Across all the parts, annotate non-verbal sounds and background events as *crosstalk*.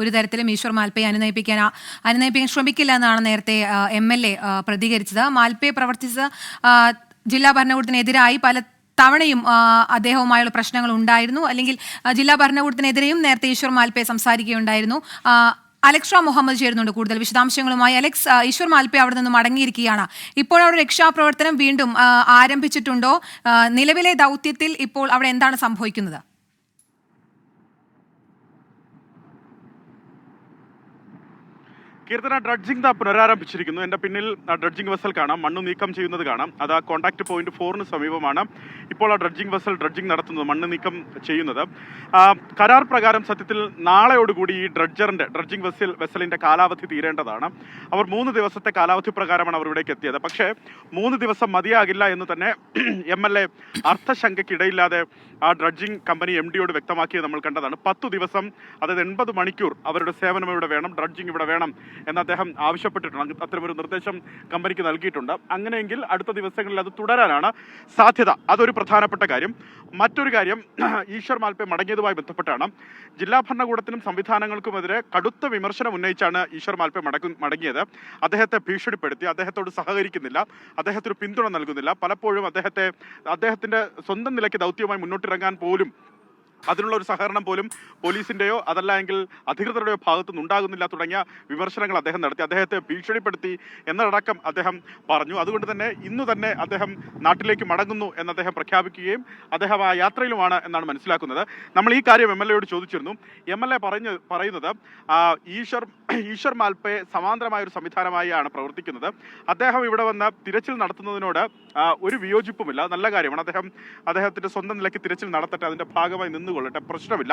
ഒരു തരത്തിലും ഈശ്വർ മാൽപ്പയെ അനുനയിപ്പിക്കാൻ അനുനയിപ്പിക്കാൻ ശ്രമിക്കില്ല എന്നാണ് നേരത്തെ എം എൽ എ പ്രതികരിച്ചത്. മാൽപ്പയെ പ്രവർത്തിച്ച ജില്ലാ ഭരണകൂടത്തിനെതിരായി പല തവണയും അദ്ദേഹവുമായുള്ള പ്രശ്നങ്ങൾ ഉണ്ടായിരുന്നു. അല്ലെങ്കിൽ ജില്ലാ ഭരണകൂടത്തിനെതിരെയും നേരത്തെ ഈശ്വർ മാൽപ്പയെ സംസാരിക്കുകയുണ്ടായിരുന്നു. അലക്സ മുഹമ്മദ് ചേരുന്നുണ്ട് കൂടുതൽ വിശദാംശങ്ങളുമായി. അലക്സ് ഈശ്വർ മാൽപ്പെ അവിടെ നിന്ന് മടങ്ങിയിരിക്കുകയാണ്. ഇപ്പോൾ അവിടെ രക്ഷാപ്രവർത്തനം വീണ്ടും ആരംഭിച്ചിട്ടുണ്ടോ? നിലവിലെ ദൗത്യത്തിൽ ഇപ്പോൾ അവിടെ എന്താണ് സംഭവിക്കുന്നത്? കീർത്തന ഡ്രഡ്ജിംഗ് താ പുനരാരംഭിച്ചിരിക്കുന്നു. എന്റെ പിന്നിൽ ഡ്രഡ്ജിംഗ് വെസൽ കാണാം. മണ്ണ് നീക്കം ചെയ്യുന്നത് കാണാം. അത് ആ കോൺടാക്ട് പോയിന്റ് ഫോറിന് സമീപമാണ്. ഇപ്പോൾ ആ ഡ്രഡ്ജിംഗ് വെസൽ ഡ്രഡ്ജിംഗ് നടത്തുന്നത് മണ്ണ് നീക്കം ചെയ്യുന്നത്. കരാർ പ്രകാരം സത്യത്തിൽ നാളെയോടുകൂടി ഈ ഡ്രഡ്ജറിന്റെ ഡ്രഡ്ജിംഗ് വെസൽ വെസലിന്റെ കാലാവധി തീരേണ്ടതാണ്. അവർ മൂന്ന് ദിവസത്തെ കാലാവധി പ്രകാരമാണ് അവർ ഇവിടേക്ക് എത്തിയത്. പക്ഷേ മൂന്ന് ദിവസം മതിയാകില്ല എന്ന് തന്നെ *clears throat* എം എൽ എ അർത്ഥശങ്കയ്ക്കിടയില്ലാതെ ആ ഡ്രഡ്ജിംഗ് കമ്പനി എം ഡിയോട് വ്യക്തമാക്കിയത് നമ്മൾ കണ്ടതാണ്. പത്തു ദിവസം അതായത് എൺപത് മണിക്കൂർ അവരുടെ സേവനം ഇവിടെ വേണം ഡ്രഡ്ജിംഗ് ഇവിടെ വേണം എന്ന് അദ്ദേഹം ആവശ്യപ്പെട്ടിട്ടുണ്ട്. അത്തരമൊരു നിർദ്ദേശം കമ്പനിക്ക് നൽകിയിട്ടുണ്ട്. അങ്ങനെയെങ്കിൽ അടുത്ത ദിവസങ്ങളിൽ അത് തുടരാനാണ് സാധ്യത. അതൊരു പ്രധാനപ്പെട്ട കാര്യം. മറ്റൊരു കാര്യം *clears throat* ഈശ്വർ മാൽപ്പെ മടങ്ങിയതുമായി ബന്ധപ്പെട്ടാണ്. ജില്ലാ ഭരണകൂടത്തിനും സംവിധാനങ്ങൾക്കുമെതിരെ കടുത്ത വിമർശനം ഉന്നയിച്ചാണ് ഈശ്വർ മാൽപ്പെ മടങ്ങി മടങ്ങിയത്. അദ്ദേഹത്തെ ഭീഷണിപ്പെടുത്തി അദ്ദേഹത്തോട് സഹകരിക്കുന്നില്ല അദ്ദേഹത്തിന് പിന്തുണ നൽകുന്നില്ല. പലപ്പോഴും അദ്ദേഹത്തെ അദ്ദേഹത്തിന്റെ സ്വന്തം നിലയ്ക്ക് ദൗത്യവുമായി മുന്നോട്ടിറങ്ങാൻ പോലും അതിനുള്ള ഒരു സഹകരണം പോലും പോലീസിന്റെയോ അതല്ല എങ്കിൽ അധികൃതരുടെയോ ഭാഗത്തു നിന്നുണ്ടാകുന്നില്ല തുടങ്ങിയ വിമർശനങ്ങൾ അദ്ദേഹം നടത്തി. അദ്ദേഹത്തെ ഭീഷണിപ്പെടുത്തി എന്നതടക്കം അദ്ദേഹം പറഞ്ഞു. അതുകൊണ്ട് തന്നെ ഇന്നു തന്നെ അദ്ദേഹം നാട്ടിലേക്ക് മടങ്ങുന്നു എന്ന് അദ്ദേഹം പ്രഖ്യാപിക്കുകയും അദ്ദേഹം ആ യാത്രയിലുമാണ് എന്നാണ് മനസ്സിലാക്കുന്നത്. നമ്മൾ ഈ കാര്യം എം എൽ എയോട് ചോദിച്ചിരുന്നു. എം എൽ എ പറഞ്ഞ് പറയുന്നത് ഈശ്വർ ഈശ്വർ മാൽപ്പെ സമാന്തരമായ ഒരു സംവിധാനമായാണ് പ്രവർത്തിക്കുന്നത്. അദ്ദേഹം ഇവിടെ വന്ന് തിരച്ചിൽ നടത്തുന്നതിനോട് ഒരു വിയോജിപ്പുമില്ല. നല്ല കാര്യമാണ്. അദ്ദേഹം അദ്ദേഹത്തിന്റെ സ്വന്തം നിലയ്ക്ക് തിരച്ചിൽ നടത്തട്ടെ. അതിന്റെ ഭാഗമായി നിന്നുകൊള്ളട്ടെ പ്രശ്നമില്ല.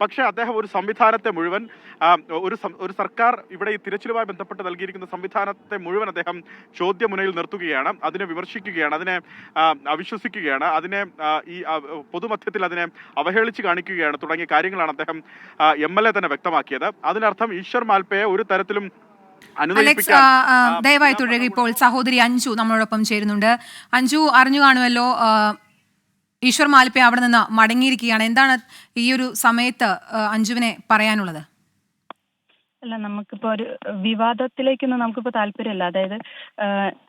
പക്ഷേ അദ്ദേഹം ഒരു സംവിധാനത്തെ മുഴുവൻ ഒരു ഒരു സർക്കാർ ഇവിടെ ഈ തിരച്ചിലുമായി ബന്ധപ്പെട്ട് നൽകിയിരിക്കുന്ന സംവിധാനത്തെ മുഴുവൻ അദ്ദേഹം ചോദ്യമുനയിൽ നിർത്തുകയാണ് അതിനെ വിമർശിക്കുകയാണ് അതിനെ അവിശ്വസിക്കുകയാണ് അതിനെ ഈ പൊതുമധ്യത്തിൽ അതിനെ അവഹേളിച്ച് കാണിക്കുകയാണ് തുടങ്ങിയ കാര്യങ്ങളാണ് അദ്ദേഹം എം എൽ എ തന്നെ വ്യക്തമാക്കിയത്. അതിനർത്ഥം ഈശ്വർ മാൽപ്പയെ ഒരു തരത്തിലും അലക്സ് ദയവായി തുടരുക. ഇപ്പോൾ സഹോദരി അഞ്ജു നമ്മളോടൊപ്പം ചേരുന്നുണ്ട്. അഞ്ജു അറിഞ്ഞു കാണുമല്ലോ ഈശ്വർ മാലിപ്പ അവിടെ നിന്ന് മടങ്ങിയിരിക്കുകയാണ്. എന്താണ് ഈ ഒരു സമയത്ത് അഞ്ജുവിനെ പറയാനുള്ളത്? അല്ല നമുക്കിപ്പോ ഒരു വിവാദത്തിലേക്കൊന്നും നമുക്കിപ്പോ താല്പര്യമില്ല. അതായത്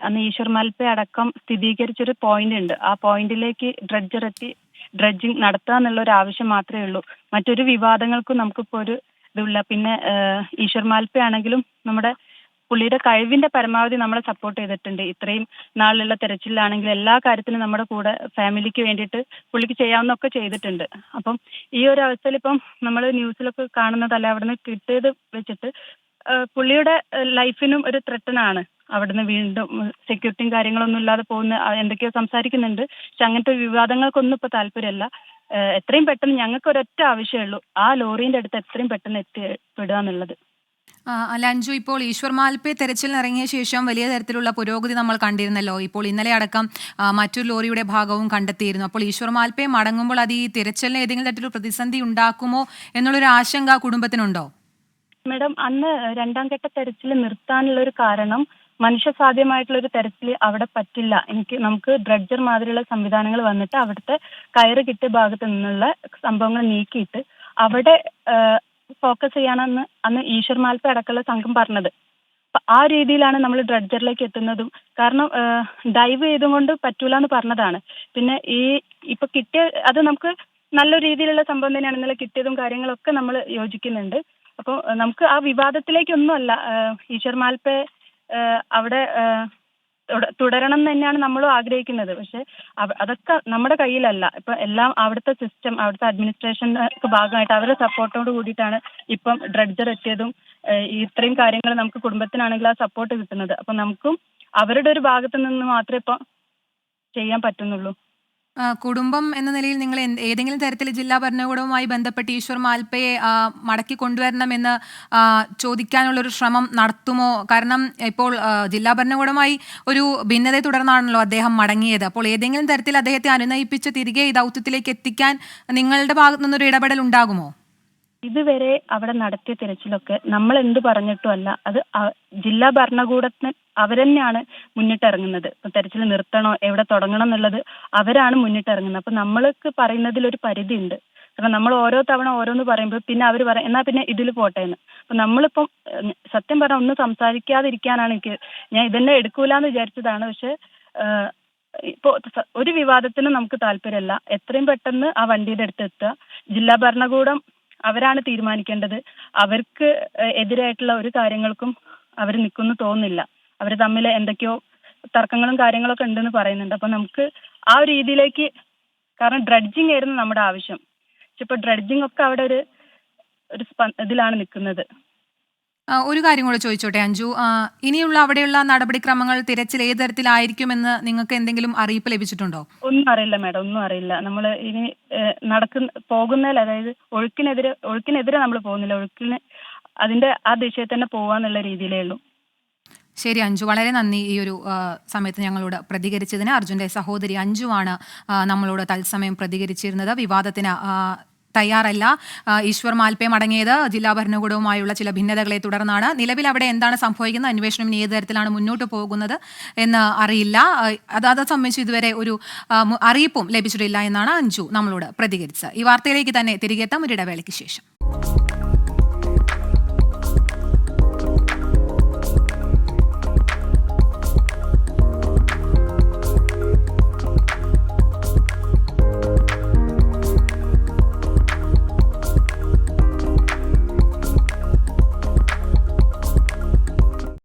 അന്ന് ഈശ്വർ മാൽപ്പെ അടക്കം സ്ഥിരീകരിച്ചൊരു പോയിന്റ് ഉണ്ട് ആ പോയിന്റിലേക്ക് ഡ്രഡ്ജർ എത്തി ഡ്രഡ്ജിങ് നടത്തുക എന്നുള്ള ഒരു ആവശ്യം മാത്രമേ ഉള്ളൂ. മറ്റൊരു വിവാദങ്ങൾക്കും നമുക്കിപ്പോ ഒരു ഇതില്ല. പിന്നെ ഈശ്വർ മാൽപ്പെ ആണെങ്കിലും നമ്മുടെ പുള്ളിയുടെ കഴിവിന്റെ പരമാവധി നമ്മളെ സപ്പോർട്ട് ചെയ്തിട്ടുണ്ട്. ഇത്രയും നാളിലുള്ള തെരച്ചിലാണെങ്കിൽ എല്ലാ കാര്യത്തിലും നമ്മുടെ കൂടെ ഫാമിലിക്ക് വേണ്ടിയിട്ട് പുള്ളിക്ക് ചെയ്യാവുന്നൊക്കെ ചെയ്തിട്ടുണ്ട്. അപ്പം ഈ ഒരു അവസ്ഥയിൽ ഇപ്പം നമ്മൾ ന്യൂസിലൊക്കെ കാണുന്നതല്ല അവിടുന്ന് കിട്ടിയത് വെച്ചിട്ട് പുള്ളിയുടെ ലൈഫിനും ഒരു ത്രെട്ടനാണ് അവിടുന്ന് വീണ്ടും സെക്യൂരിറ്റിയും കാര്യങ്ങളൊന്നും ഇല്ലാതെ പോകുന്ന എന്തൊക്കെയോ സംസാരിക്കുന്നുണ്ട്. പക്ഷെ അങ്ങനത്തെ വിവാദങ്ങൾക്കൊന്നും ഇപ്പൊ താല്പര്യമല്ല. എത്രയും പെട്ടെന്ന് ഞങ്ങൾക്ക് ഒരൊറ്റ ആവശ്യമേ ആ ലോറിന്റെ അടുത്ത് എത്രയും പെട്ടെന്ന് എത്തിപ്പെടുക എന്നുള്ളത്. അഞ്ജു ഇപ്പോൾ ഈശ്വർ മാൽപ്പെ തെരച്ചിൽ ഇറങ്ങിയ ശേഷം വലിയ തരത്തിലുള്ള പുരോഗതി നമ്മൾ കണ്ടിരുന്നല്ലോ. ഇപ്പോൾ ഇന്നലെ അടക്കം മറ്റൊരു ലോറിയുടെ ഭാഗവും കണ്ടെത്തിയിരുന്നു. അപ്പോൾ ഈശ്വർ മാൽപ്പെ മടങ്ങുമ്പോൾ അത് ഈ തിരച്ചിലിന് ഏതെങ്കിലും തരത്തിലുള്ള പ്രതിസന്ധി ഉണ്ടാക്കുമോ എന്നുള്ളൊരു ആശങ്ക കുടുംബത്തിനുണ്ടോ? മേഡം അന്ന് രണ്ടാം ഘട്ട തെരച്ചിൽ നിർത്താനുള്ള ഒരു കാരണം മനുഷ്യസാധ്യമായിട്ടുള്ള ഒരു തെരച്ചിൽ അവിടെ പറ്റില്ല. എനിക്ക് നമുക്ക് ഡ്രഡ്ജർ മാതിരിയുള്ള സംവിധാനങ്ങൾ വന്നിട്ട് അവിടുത്തെ കയറ് കിട്ടിയ ഭാഗത്ത് നിന്നുള്ള സംഭവങ്ങൾ നീക്കിയിട്ട് അവിടെ ഫോക്കസ് ചെയ്യണമെന്ന് അന്ന് ഈശ്വർ മാൽപ്പ അടക്കമുള്ള സംഘം പറഞ്ഞത്. ആ രീതിയിലാണ് നമ്മൾ ഡ്രഡ്ജറിലേക്ക് എത്തുന്നതും. കാരണം ഡൈവ് ചെയ്തുകൊണ്ട് പറ്റൂല എന്ന് പറഞ്ഞതാണ്. പിന്നെ ഈ ഇപ്പൊ കിട്ടിയ അത് നമുക്ക് നല്ല രീതിയിലുള്ള സംഭവം തന്നെയാണ് ഇന്നലെ കിട്ടിയതും കാര്യങ്ങളൊക്കെ നമ്മൾ യോജിക്കുന്നുണ്ട്. അപ്പോൾ നമുക്ക് ആ വിവാദത്തിലേക്കൊന്നുമല്ല ഈശ്വർ മാൽപ്പെ അവിടെ തുടരണം തന്നെയാണ് നമ്മളും ആഗ്രഹിക്കുന്നത്. പക്ഷെ അതൊക്കെ നമ്മുടെ കയ്യിലല്ല. ഇപ്പൊ എല്ലാം അവിടുത്തെ സിസ്റ്റം അവിടുത്തെ അഡ്മിനിസ്ട്രേഷന്റെ ഭാഗമായിട്ട് അവരുടെ സപ്പോർട്ടോട് കൂടിയിട്ടാണ് ഇപ്പം ഡ്രഡ്ജർ എത്തിയതും ഇത്രയും കാര്യങ്ങൾ നമുക്ക് കുടുംബത്തിനാണെങ്കിൽ ആ സപ്പോർട്ട് കിട്ടുന്നത്. അപ്പൊ നമുക്കും അവരുടെ ഒരു ഭാഗത്ത് നിന്ന് മാത്രമേ ഇപ്പൊ ചെയ്യാൻ പറ്റുന്നുള്ളൂ. കുടുംബം എന്ന നിലയിൽ നിങ്ങൾ ഏതെങ്കിലും തരത്തിൽ ജില്ലാ ഭരണകൂടവുമായി ബന്ധപ്പെട്ട് ഈശ്വർ മാൽപ്പയെ മടക്കി കൊണ്ടുവരണമെന്ന് ചോദിക്കാനുള്ള ഒരു ശ്രമം നടത്തുമോ? കാരണം ഇപ്പോൾ ജില്ലാ ഭരണകൂടമായി ഒരു ഭിന്നതയെ തുടർന്നാണല്ലോ അദ്ദേഹം മടങ്ങിയത്. അപ്പോൾ ഏതെങ്കിലും തരത്തിൽ അദ്ദേഹത്തെ അനുനയിപ്പിച്ച് തിരികെ ഈ ദൗത്യത്തിലേക്ക് എത്തിക്കാൻ നിങ്ങളുടെ ഭാഗത്തു നിന്നൊരു ഇടപെടൽ ഉണ്ടാകുമോ? ഇതുവരെ അവിടെ നടത്തിയ തിരച്ചിലൊക്കെ നമ്മൾ എന്ത് പറഞ്ഞിട്ടും അല്ല. അത് ജില്ലാ ഭരണകൂടത്തിന് അവരെന്നെയാണ് മുന്നിട്ടിറങ്ങുന്നത്. ഇപ്പൊ തെരച്ചിൽ നിർത്തണോ എവിടെ തുടങ്ങണം എന്നുള്ളത് അവരാണ് മുന്നിട്ടിറങ്ങുന്നത്. അപ്പൊ നമ്മൾക്ക് പറയുന്നതിൽ ഒരു പരിധി ഉണ്ട് കാരണം നമ്മൾ ഓരോ തവണ ഓരോന്ന് പറയുമ്പോൾ പിന്നെ അവർ പറയും എന്നാ പിന്നെ ഇതിൽ പോട്ടെ എന്ന്. അപ്പൊ നമ്മളിപ്പം സത്യം പറഞ്ഞാൽ ഒന്നും സംസാരിക്കാതിരിക്കാനാണ് എനിക്ക് ഞാൻ ഇതന്നെ എടുക്കൂലെന്ന് വിചാരിച്ചതാണ്. പക്ഷെ ഇപ്പോ ഒരു വിവാദത്തിനും നമുക്ക് താല്പര്യമല്ല. എത്രയും പെട്ടെന്ന് ആ വണ്ടിയുടെ അടുത്ത് എത്തുക. ജില്ലാ ഭരണകൂടം അവരാണ് തീരുമാനിക്കേണ്ടത്. അവർക്ക് എതിരായിട്ടുള്ള ഒരു കാര്യങ്ങൾക്കും അവർ നിൽക്കുന്നു തോന്നുന്നില്ല. അവർ തമ്മിൽ എന്തൊക്കെയോ തർക്കങ്ങളും കാര്യങ്ങളൊക്കെ ഉണ്ടെന്ന് പറയുന്നുണ്ട്. അപ്പൊ നമുക്ക് ആ ഒരു രീതിയിലേക്ക് കാരണം ഡ്രഡ്ജിങ് ആയിരുന്നു നമ്മുടെ ആവശ്യം. പക്ഷെ ഇപ്പൊ ഡ്രഡ്ജിങ് ഒക്കെ അവിടെ ഒരു ഒരു ഇതിലാണ് നിൽക്കുന്നത്. ഒരു കാര്യം കൂടെ ചോദിച്ചോട്ടെ അഞ്ജു. ഇനിയുള്ള അവിടെയുള്ള നടപടിക്രമങ്ങൾ തിരച്ചിൽ ഏത് തരത്തിലായിരിക്കും എന്ന് നിങ്ങൾക്ക് എന്തെങ്കിലും അറിയിപ്പ് ലഭിച്ചിട്ടുണ്ടോ? ഒന്നും അറിയില്ല മാഡം ഒന്നും അറിയില്ല. നമ്മൾ ഇനി നടക്കുന്ന പോകുന്നതിൽ അതായത് ഒഴുക്കിനെതിരെ ഒഴുക്കിനെതിരെ നമ്മൾ പോകുന്നില്ല. ഒഴുക്കിന് അതിന്റെ ആ ദിശയിൽ തന്നെ പോവാന്നുള്ള രീതിയിലേ ഉള്ളൂ. ശരി അഞ്ജു. വളരെ നന്ദി ഈ ഒരു സമയത്ത് ഞങ്ങളോട് പ്രതികരിച്ചതിന്. അർജുന്റെ സഹോദരി അഞ്ജുവാണ് നമ്മളോട് തത്സമയം പ്രതികരിച്ചിരുന്നത്. വിവാദത്തിന് തയ്യാറല്ല. ഈശ്വർ മാൽപ്പേ മടങ്ങിയത് ജില്ലാ ഭരണകൂടവുമായുള്ള ചില ഭിന്നതകളെ തുടർന്നാണ്. നിലവിൽ അവിടെ എന്താണ് സംഭവിക്കുന്നത്? അന്വേഷണം ഇനി ഏത് തരത്തിലാണ് മുന്നോട്ട് പോകുന്നത് എന്ന് അറിയില്ല. ആ, അത് അത് സംബന്ധിച്ച് ഇതുവരെ ഒരു അറിയിപ്പും ലഭിച്ചിട്ടില്ല എന്നാണ് അഞ്ജു നമ്മളോട് പ്രതികരിച്ചത്. ഈ വാർത്തയിലേക്ക് തന്നെ തിരികെ എത്താം. ഒരു ഇടവേളയ്ക്ക് ശേഷം.